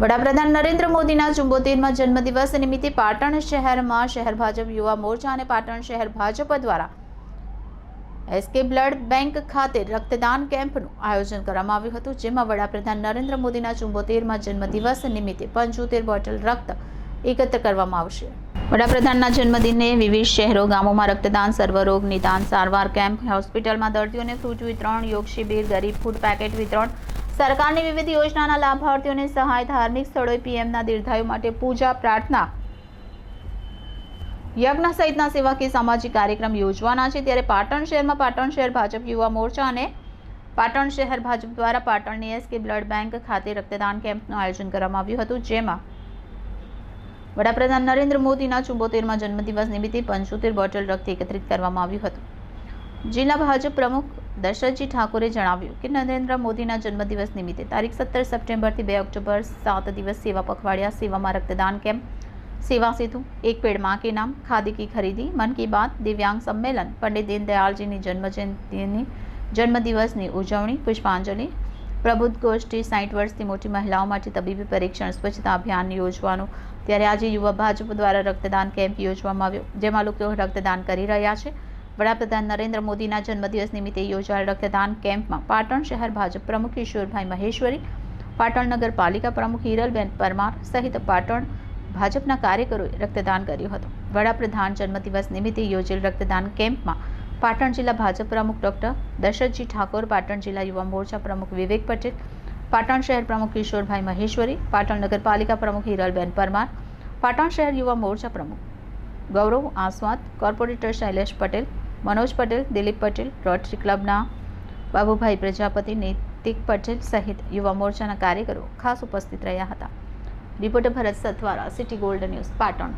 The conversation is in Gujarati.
વડાપ્રધાન નરેન્દ્ર મોદીના ચુંબોતેરમાં જન્મદિવસ નિમિત્તે પાટણ શહેરમાં શહેર ભાજપ યુવા મોરચા અને પાટણ શહેર ભાજપ દ્વારા એસકે બ્લડ બેંક ખાતે રક્તદાન કેમ્પનું આયોજન કરવામાં આવ્યું હતું, જેમાં વડાપ્રધાન નરેન્દ્ર મોદીના ચુંબોતેરમાં જન્મદિવસ નિમિત્તે પંચોતેર બોટલ રક્ત એકત્ર કરવામાં આવશે. વડાપ્રધાનના જન્મદિને વિવિધ શહેરો, ગામોમાં રક્તદાન સર્વરોગ નિદાન સારવાર કેમ્પ, હોસ્પિટલમાં દર્દીઓને ફ્રૂટ વિતરણ, યોગ શિબિર, ગરીબ ફૂડ પેકેટ વિતરણ સરકારની વિવિધ યોજનાના લાભાર્થીઓને સહાય ધાર્મિક સ્થળોએ પીએમના દીર્ઘાયુ માટે પૂજા પ્રાર્થના. યજ્ઞ સહિતના સેવાકીય સામાજિક કાર્યક્રમ યોજવાના છે. ત્યારે પાટણ શહેરમાં પાટણ શહેર ભાજપ યુવા મોરચા અને પાટણ શહેર ભાજપ દ્વારા પાટણની એસકે બ્લડ બેંક ખાતે રક્તદાન કેમ્પનું આયોજન કરવામાં આવ્યું હતું. જેમાં વડાપ્રધાન નરેન્દ્ર મોદીના ચુંબોતેરમાં જન્મદિવસ નિમિત્તે પંચોતેર બોટલ રક્ત એકત્રિત કરવામાં આવ્યું હતું. જિલ્લા ભાજપ પ્રમુખ દશરથજી ઠાકોરે જણાવ્યું કે નરેન્દ્ર મોદીના જન્મદિવસ નિમિત્તે તારીખ સત્તર સપ્ટેમ્બરથી બે ઓક્ટોબર સાત દિવસ સેવા પખવાડિયા, સેવામાં રક્તદાન કેમ્પ, સેવા સેતુ, એક પેડમાં કે નામ, ખાદી કી ખરીદી, મન કી બાત, દિવ્યાંગ સંમેલન, પંડિત દીનદયાળજીની જન્મજયંતિની જન્મદિવસની ઉજવણી, પુષ્પાંજલિ, પ્રબુદ્ધ ગોષ્ઠી સાઠ વર્ષથી મોટી મહિલાઓ માટે તબીબી પરીક્ષણ, સ્વચ્છતા અભિયાન યોજવાનું. ત્યારે આજે યુવા ભાજપ દ્વારા રક્તદાન કેમ્પ યોજવામાં આવ્યો, જેમાં લોકો રક્તદાન કરી રહ્યા છે. વડાપ્રધાન નરેન્દ્ર મોદીના જન્મદિવસ નિમિત્તે યોજાયેલ રક્તદાન કેમ્પમાં પાટણ શહેર ભાજપ પ્રમુખ કિશોરભાઈ મહેશ્વરી, પાટણ નગરપાલિકા પ્રમુખ હિરલબેન પરમાર સહિત પાટણ ભાજપના કાર્યકરોએ રક્તદાન કર્યું હતું. વડાપ્રધાન જન્મદિવસ નિમિત્તે યોજેલ રક્તદાન કેમ્પમાં પાટણ જિલ્લા ભાજપ પ્રમુખ ડોક્ટર દશરથજી ઠાકોર, પાટણ જિલ્લા યુવા મોરચા પ્રમુખ વિવેક પટેલ, પાટણ શહેર પ્રમુખ કિશોરભાઈ મહેશ્વરી, પાટણ નગરપાલિકા પ્રમુખ હિરલબેન પરમાર, પાટણ શહેર યુવા મોરચા પ્રમુખ ગૌરવ આસ્વાદ, કોર્પોરેટર શૈલેષ પટેલ મનોજ પટેલ, દિલીપ પટેલ, રોટરી ક્લબના બાબુભાઈ પ્રજાપતિ, નૈતિક પટેલ સહિત યુવા મોરચાના કાર્યકરો ખાસ ઉપસ્થિત રહ્યા હતા. Reporter Bharat Sathwara, city gold news, Patan.